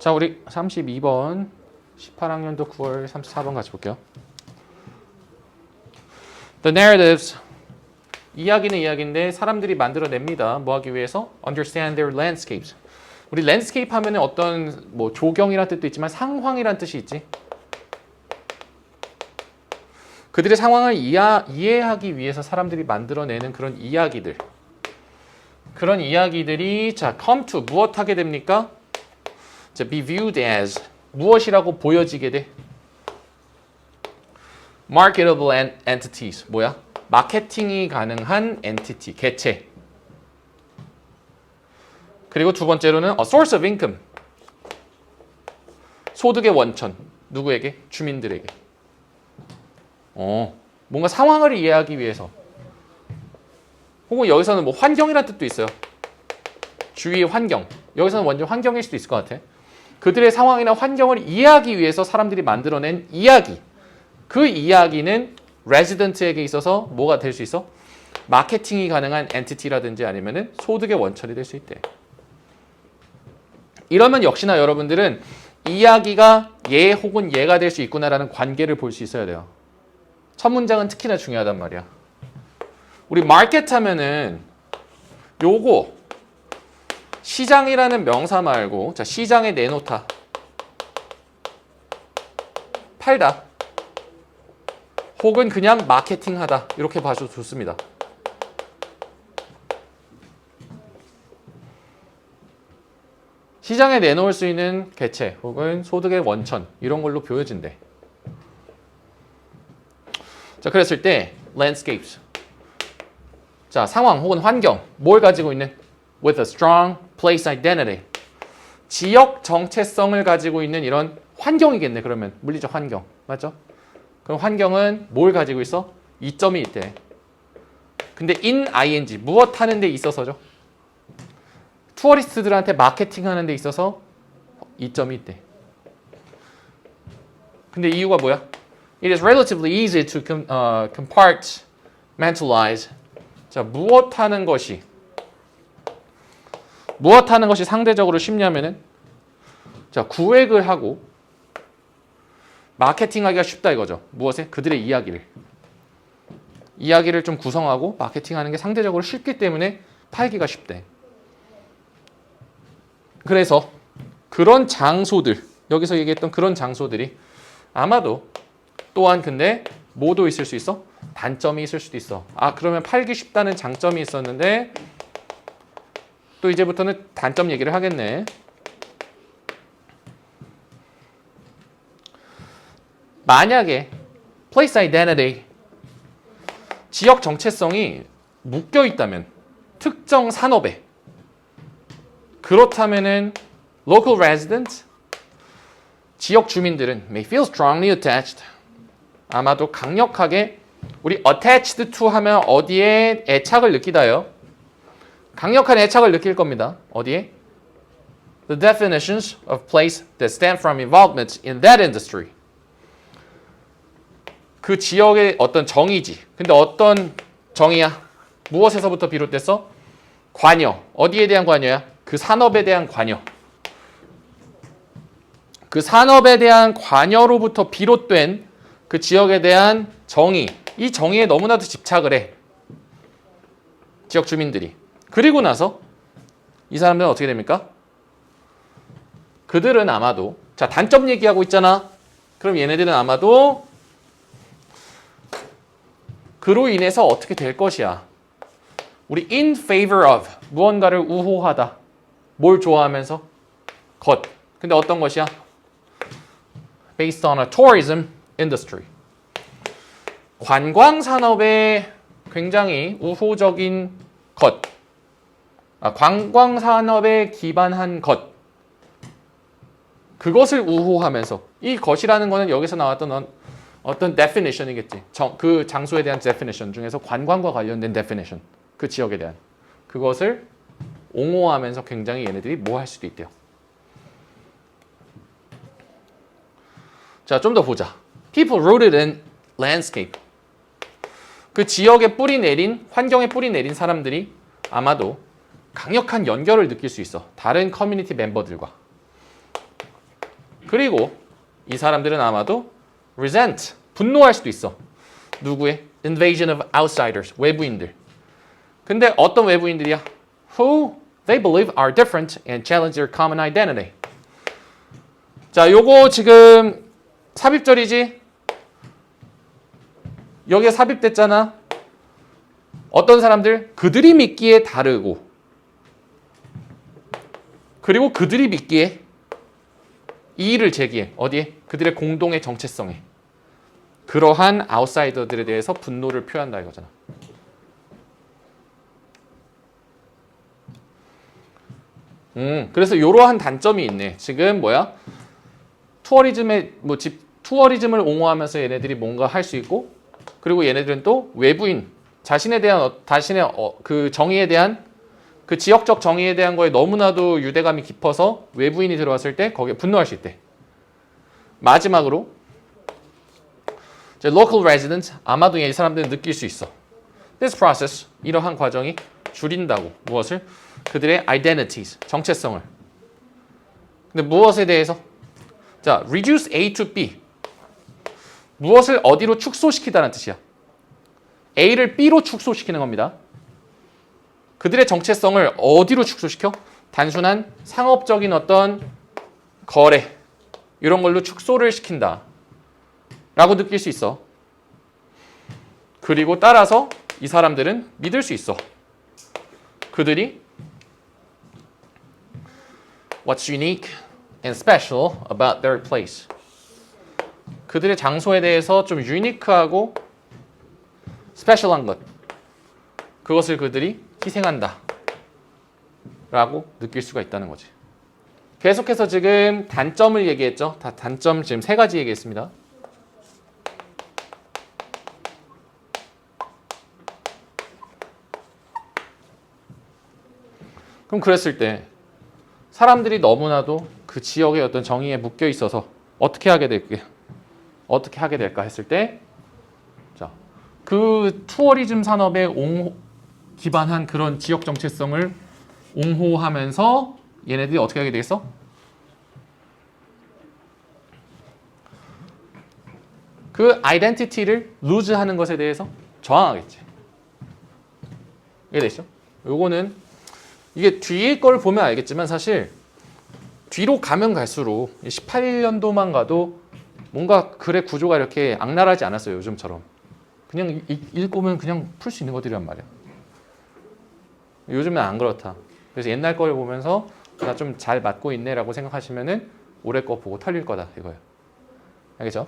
자, 우리 32번 18학년도 9월 34번 같이 볼게요. The narratives 이야기는 이야기인데 사람들이 만들어냅니다. 뭐 하기 위해서? Understand their landscapes. 우리 landscape 하면 은 어떤 뭐 조경이란 뜻도 있지만 상황이란 뜻이 있지. 그들의 상황을 이해, 이해하기 위해서 사람들이 만들어내는 그런 이야기들. 그런 이야기들이 자 come to 무엇 하게 됩니까? 자 be viewed as 무엇이라고 보여지게 돼? marketable en- entities 뭐야? 마케팅이 가능한 엔티티 개체. 그리고 두 번째로는 a source of income 소득의 원천 누구에게? 주민들에게. 어 뭔가 상황을 이해하기 위해서 혹은 여기서는 뭐 환경이라는 뜻도 있어요. 주위의 환경. 여기서는 완전 환경일 수도 있을 것 같아. 그들의 상황이나 환경을 이해하기 위해서 사람들이 만들어낸 이야기. 그 이야기는 레지던트에게 있어서 뭐가 될 수 있어? 마케팅이 가능한 엔티티라든지 아니면은 소득의 원천이 될 수 있대. 이러면 역시나 여러분들은 이야기가 얘 혹은 얘가 될 수 있구나라는 관계를 볼 수 있어야 돼요. 첫 문장은 특히나 중요하단 말이야. 우리 마켓 하면은 요거 시장이라는 명사 말고 자 시장에 내놓다 팔다. 혹은 그냥 마케팅하다. 이렇게 봐줘도 좋습니다. 시장에 내놓을 수 있는 개체 혹은 소득의 원천 이런 걸로 보여진대. 자 그랬을 때 landscapes. 자 상황 혹은 환경 뭘 가지고 있는? With a strong place identity 지역 정체성을 가지고 있는 이런 환경이겠네 그러면 물리적 환경 맞죠? 그럼 환경은 뭘 가지고 있어? 이점이 있대. 근데 in ing 무엇 하는 데 있어서죠? 투어리스트들한테 마케팅 하는 데 있어서 이점이 있대. 근데 이유가 뭐야? It is relatively easy to com, uh, compartmentalize. 자, 무엇 하는 것이 무엇 하는 것이 상대적으로 쉽냐면은 자, 구획을 하고 마케팅하기가 쉽다 이거죠. 무엇에? 그들의 이야기를. 이야기를 좀 구성하고 마케팅하는 게 상대적으로 쉽기 때문에 팔기가 쉽대. 그래서 그런 장소들, 여기서 얘기했던 그런 장소들이 아마도 또한 근데 뭐도 있을 수 있어? 단점이 있을 수도 있어. 아, 그러면 팔기 쉽다는 장점이 있었는데 또 이제부터는 단점 얘기를 하겠네. 만약에 place identity 지역 정체성이 묶여 있다면 특정 산업에 그렇다면은 local residents 지역 주민들은 may feel strongly attached 아마도 강력하게 우리 attached to 하면 어디에 애착을 느끼다요 강력한 애착을 느낄 겁니다 어디에 the definitions of place that stem from involvement in that industry 그 지역의 어떤 정의지. 근데 어떤 정의야? 무엇에서부터 비롯됐어? 관여. 어디에 대한 관여야? 그 산업에 대한 관여. 그 산업에 대한 관여로부터 비롯된 그 지역에 대한 정의. 이 정의에 너무나도 집착을 해. 지역 주민들이. 그리고 나서 이 사람들은 어떻게 됩니까? 그들은 아마도 자 단점 얘기하고 있잖아. 그럼 얘네들은 아마도 그로 인해서 어떻게 될 것이야? 우리 in favor of 무언가를 우호하다. 뭘 좋아하면서? 것. 근데 어떤 것이야? based on a tourism industry. 관광 산업에 굉장히 우호적인 것. 아, 관광 산업에 기반한 것. 그것을 우호하면서 이 것이라는 거는 여기서 나왔던 어- 어떤 definition이겠지. 정, 그 장소에 대한 definition 중에서 관광과 관련된 definition. 그 지역에 대한. 그것을 옹호하면서 굉장히 얘네들이 뭐 할 수도 있대요. 자, 좀 더 보자. People rooted in landscape. 그 지역에 뿌리 내린, 환경에 뿌리 내린 사람들이 아마도 강력한 연결을 느낄 수 있어. 다른 커뮤니티 멤버들과. 그리고 이 사람들은 아마도 resent, 분노할 수도 있어. 누구의? invasion of outsiders, 외부인들. 근데 어떤 외부인들이야? Who they believe are different and challenge their common identity. 자, 요거 지금 삽입절이지? 여기에 삽입됐잖아. 어떤 사람들? 그들이 믿기에 다르고 그리고 그들이 믿기에 이의를 제기해. 어디에? 그들의 공동의 정체성에. 그러한 아웃사이더들에 대해서 분노를 표한다 이거잖아. 음, 그래서 이러한 단점이 있네. 지금 뭐야? 투어리즘의 뭐집 투어리즘을 옹호하면서 얘네들이 뭔가 할 수 있고, 그리고 얘네들은 또 외부인 자신에 대한 어, 자신의 어, 그 정의에 대한 그 지역적 정의에 대한 거에 너무나도 유대감이 깊어서 외부인이 들어왔을 때 거기에 분노할 수 있대. 마지막으로 이제 local residents 아마도 이 사람들은 느낄 수 있어. This process 이러한 과정이 줄인다고 무엇을 그들의 identities 정체성을. 근데 무엇에 대해서 자 reduce A to B 무엇을 어디로 축소시키다는 뜻이야. A를 B로 축소시키는 겁니다. 그들의 정체성을 어디로 축소시켜? 단순한 상업적인 어떤 거래 이런 걸로 축소를 시킨다. 라고 느낄 수 있어. 그리고 따라서 이 사람들은 믿을 수 있어. 그들이 What's unique and special about their place? 그들의 장소에 대해서 좀 유니크하고 스페셜한 것. 그것을 그들이 희생한다. 라고 느낄 수가 있다는 거지. 계속해서 지금 단점을 얘기했죠. 다 단점 지금 세 가지 얘기했습니다. 그럼 그랬을 때 사람들이 너무나도 그 지역의 어떤 정의에 묶여 있어서 어떻게 하게 될게 어떻게 하게 될까 했을 때 자, 그 투어리즘 산업에 옹호, 기반한 그런 지역 정체성을 옹호하면서 얘네들이 어떻게 하게 되겠어? 그 아이덴티티를 루즈하는 것에 대해서 저항하겠지. 이해되시죠? 요거는 이게 뒤에 걸 보면 알겠지만 사실 뒤로 가면 갈수록 18년도만 가도 뭔가 글의 구조가 이렇게 악랄하지 않았어요 요즘처럼 그냥 읽- 읽으면 그냥 풀 수 있는 것들이란 말이야 요즘엔 안 그렇다 그래서 옛날 걸 보면서 나 좀 잘 맞고 있네라고 생각하시면은 올해 거 보고 털릴 거다 이거예요 알겠죠?